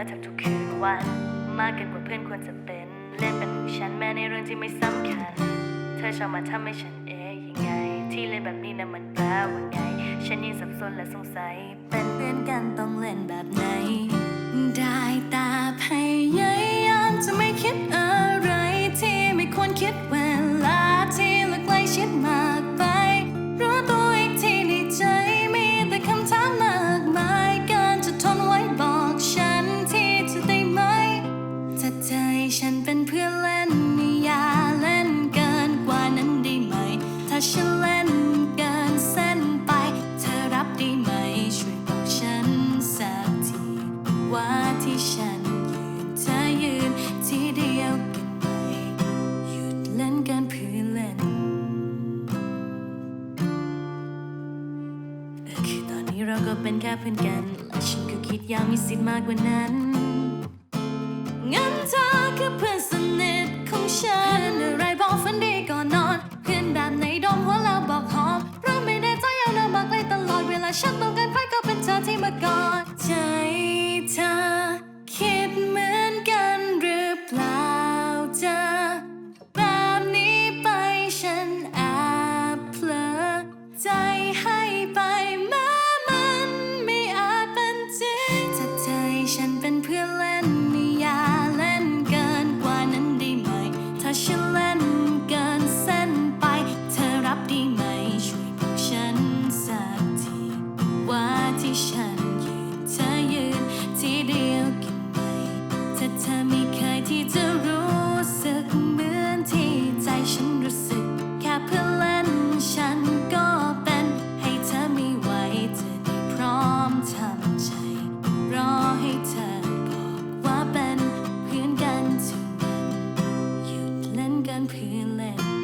อแทบทุกคืนวัน มากเกินกว่าเพื่อนควรจะเป็น เล่นเป็นของฉันแม้ในเรื่องที่ไม่สำคัญ เธอชอบมาทำให้ฉันเอ๊ยังไง ที่เล่นแบบนี้นะมันแปลว่าไง ฉันยังสับสนและสงสัย เป็นเพื่อนกันต้องเล่นแบบไหน ได้ตา นี้เราก็เป็นแค่เพื่อนกัน และฉันก็คิดอยากมีสิทธิ์มากกว่านั้น healing.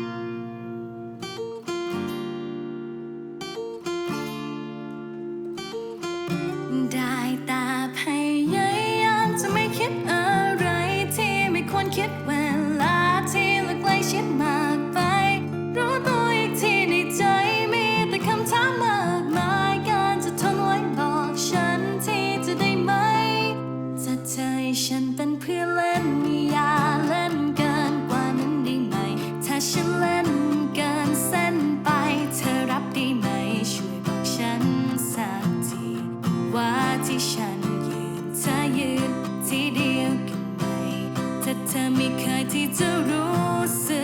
เธอไม่เคยที่จะรู้สึก